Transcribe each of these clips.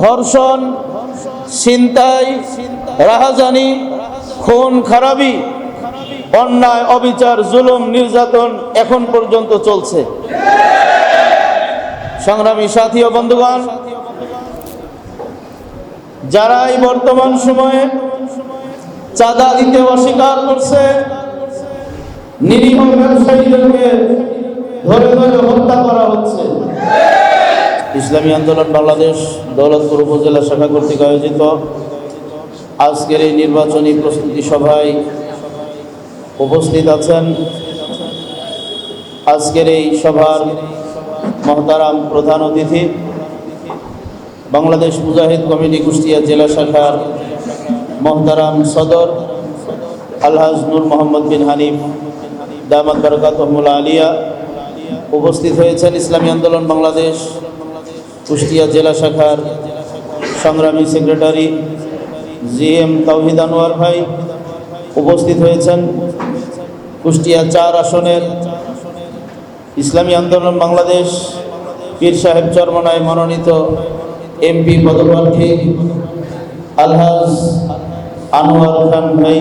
ধর্ষণ, ছিনতাই, রাহাজানি, খুন, খারাপি, অন্যায়, অবিচার, জুলুম, নির্যাতন এখন পর্যন্ত চলছে। সংগ্রামী সাথী ও বন্ধুগণ যারা এই বর্তমান সময়ে চাঁদা দিতে অস্বীকার করছে, নিরীহ ব্যবসায়ীদেরকে ধরে ধরে হত্যা করা হচ্ছে। ইসলামী আন্দোলন বাংলাদেশ দৌলতপুর উপজেলা শাখা কর্তৃক আয়োজিত। আজকের এই নির্বাচনী প্রস্তুতি সভায় উপস্থিত আছেন আজকের এই সভার মহতারাম প্রধান অতিথি, বাংলাদেশ মুজাহিদ কমিটি কুষ্টিয়া জেলা শাখার মহতারাম সদর আলহাজ নূর মোহাম্মদ বিন হানিফ দামাদ বরকাতমুল্লা আলিয়া উপস্থিত হয়েছেন। ইসলামী আন্দোলন বাংলাদেশ কুষ্টিয়া জেলা শাখার সংগ্রামী সেক্রেটারি জি এম তাওহিদ আনোয়ার ভাই উপস্থিত হয়েছেন। কুষ্টিয়া চার আসনের ইসলামী আন্দোলন বাংলাদেশ, পীর সাহেব চরমনায় মনোনীত এমপি পদপ্রার্থী আলহাজ আনোয়ার খান ভাই,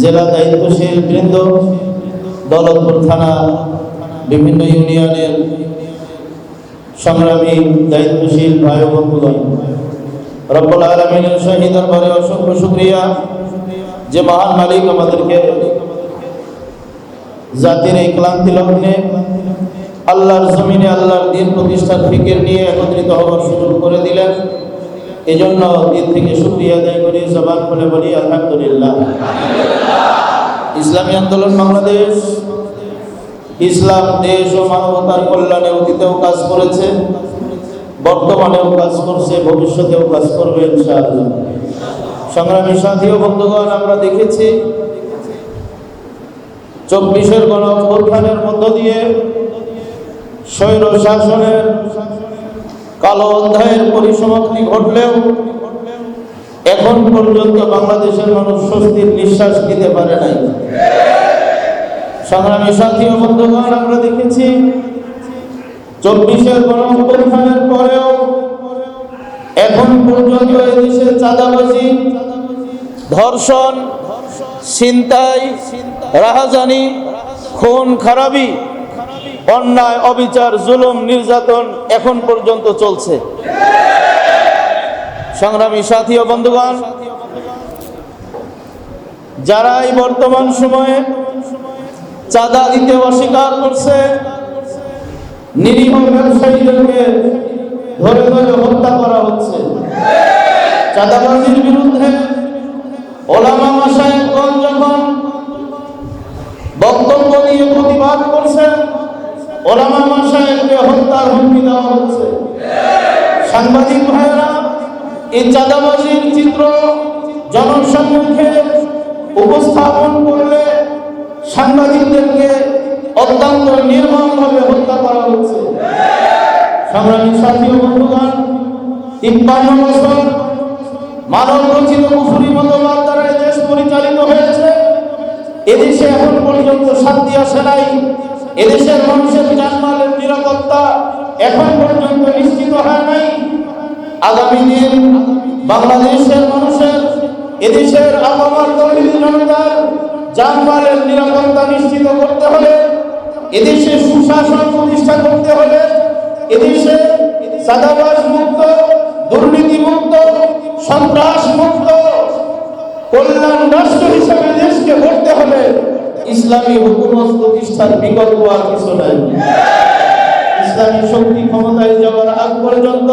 জেলা দায়িত্বশীল বৃন্দ, দৌলতপুর থানা, বিভিন্ন ইউনিয়নের সংগ্রামী, দায়িত্বশীল ভাই বন্ধুগণ, রব্বুল আলমিনের শহীদ দরবারে অসংখ্য শুক্রিয়া। যে মহান মালিক আমাদেরকে জাতির এই ক্লান্তি লগ্নে আল্লাহর জমিনে আল্লাহর দিন প্রতিষ্ঠার ফিকির নিয়ে একত্রিত হওয়ার সুযোগ করে দিলেন। এজন্য দিন থেকে শুক্রিয়া আদায় করি, জবান খুলে বলি, আলহামদুলিল্লাহ। ইসলামী আন্দোলন বাংলাদেশ ইসলাম, দেশ ও মানবতার কল্যাণে অতীতেও কাজ করেছে, বর্তমানেও কাজ করছে, ভবিষ্যতেও কাজ করবে সংগ্রামী সাথী বন্ধুগণ, আমরা দেখেছি চব্বিশের গণ মধ্য দিয়ে স্বৈর শাসনের কালো অধ্যায়ের পরিসমাপ্তি ঘটলেও এখন পর্যন্ত বাংলাদেশের মানুষ স্বস্তির নিঃশ্বাস নিতে পারে নাই। সংগ্রামী সাথী ও বন্ধুগণ, আমরা দেখেছি চব্বিশের গণঅভ্যুত্থানের পরেও এখন পর্যন্ত এদেশে চাঁদাবাজি, ধর্ষণ, ছিনতাই, রাহাজানি, খুন, খারাপি, অন্যায়, অবিচার, জুলুম, নির্যাতন এখন পর্যন্ত চলছে। সংগ্রামী সাথী ও বন্ধুগণ যারা এই বর্তমান সময়ে চাঁদা দিতে অস্বীকার করছে। নিরীহ ব্যবসায়ীদেরকে ধরে ধরে হত্যা করা হচ্ছে। চাঁদাবাজির বিরুদ্ধে ওলামা মাসায়কগণ যখন বক্তব্য দিয়ে প্রতিবাদ করছেন, ওলামা মাসায়ককে হত্যার হুমকি দেওয়া হচ্ছে। সাংবাদিক ভাইয়েরা, এই চাঁদাবাজির চিত্র জনসম্মুখে উপস্থাপন করলে সাংবাদিকদেরকে অত্যন্ত নির্মমভাবে হত্যা করা হচ্ছে সংগ্রামী সাথী বন্ধুগণ, তিপ্পান্ন বছর মানব রচিত কুফুরি মতবাদ দ্বারা দেশ পরিচালিত হয়েছে। এদেশে এখন পর্যন্ত শান্তি আসে নাই। এদেশের মানুষের জানমালের নিরাপত্তা এখন পর্যন্ত নিশ্চিত হয় নাই। আগামী দিন বাংলাদেশের মানুষের, এদেশের আবহাওয়ার তৈরি জনতার জানমালের নিরাপত্তা নিশ্চিত করতে হলে, এদেশে সুশাসন প্রতিষ্ঠা করতে হলে, এদেশে সাদাবাস মুক্ত দুর্নীতি মুক্ত সন্ত্রাস মুক্ত কল্যাণ রাষ্ট্র হিসাবে দেশকে গড়তে হলে ইসলামী হুকুমত প্রতিষ্ঠার বিকল্প আর কিছু নাই। ইসলামী শক্তি ক্ষমতায় যাওয়ার আগ পর্যন্ত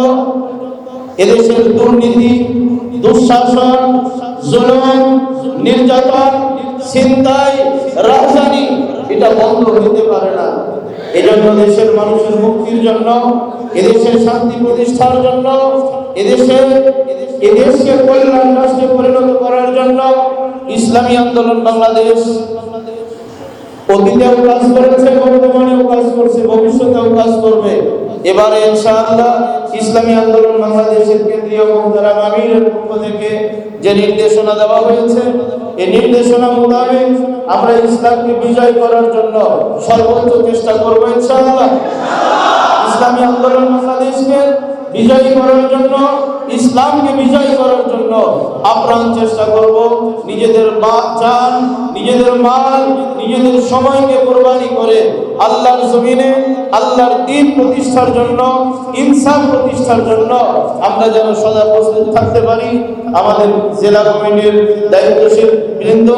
এদেশের দুর্নীতি, দুঃশাসন, জুলুম, নির্যাতন, ছিনতাই, রাজধানী, এটা বন্ধ হইতে পারে না। এজন্য দেশের মানুষের মুক্তির জন্য, এদেশের শান্তি প্রতিষ্ঠার জন্য, এদেশের, এদেশকে কল্যাণ রাষ্ট্রে পরিণত করার জন্য ইসলামী আন্দোলন বাংলাদেশ অতীতেও কাজ করেছে, বর্তমানেও কাজ করছে, ভবিষ্যতেও কাজ করবে। এবারে ইনশাআল্লাহ ইসলামী আন্দোলন বাংলাদেশের কেন্দ্রীয় মোহতারাম আমিরের পক্ষ থেকে যে নির্দেশনা দেওয়া হয়েছে, এই নির্দেশনা মোতাবেক আমরা ইসলামকে বিজয় করার জন্য সর্বোচ্চ চেষ্টা করব ইনশাআল্লাহ। ইসলামী আন্দোলন বাংলাদেশকে বিজয়ী করার জন্য ইসলামকে বিজয়ী আপ্রাণ চেষ্টা করব। নিজেদের চান নিজেদের মাল, নিজেদের সময়কে কোরবানি করে আল্লাহর জমিনে, আল্লাহর দিন প্রতিষ্ঠার জন্য ইনসাফ প্রতিষ্ঠার জন্য আমরা যেন সদা প্রস্তুত থাকতে পারি। আমাদের জেলা কমিটির দায়িত্বশীল বৃন্দ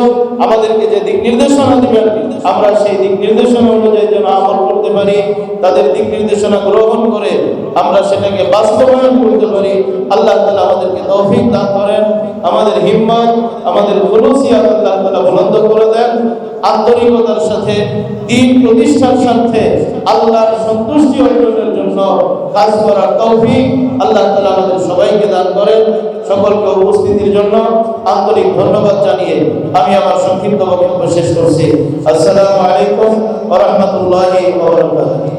আমাদেরকে যে দিক নির্দেশনা দিবেন, আমরা সেই দিক নির্দেশনা অনুযায়ী আমল করতে পারি, তাদের দিক নির্দেশনা গ্রহণ করে আমরা সেটাকে বাস্তবায়ন করতে পারি। আল্লাহ তালা আমাদেরকে তৌফিক দান করেন, আমাদের হিম্মত, আমাদের আল্লাহ তালা বুলন্দ করে দেন। আন্তরিকতার সাথে, দিন প্রতিষ্ঠার সাথে আল্লাহর সন্তুষ্টি অর্জনের জন্য কাজ করার তৌফিক আল্লাহ তালা আমাদের সবাইকে দান করেন। সকলকে উপস্থিতির জন্য আন্তরিক ধন্যবাদ জানিয়ে আমি আমার সংক্ষিপ্ত বক্তব্য শেষ করছি। আসসালামু আলাইকুম ওয়া রাহমাতুল্লাহি ওয়া বারাকাতুহু।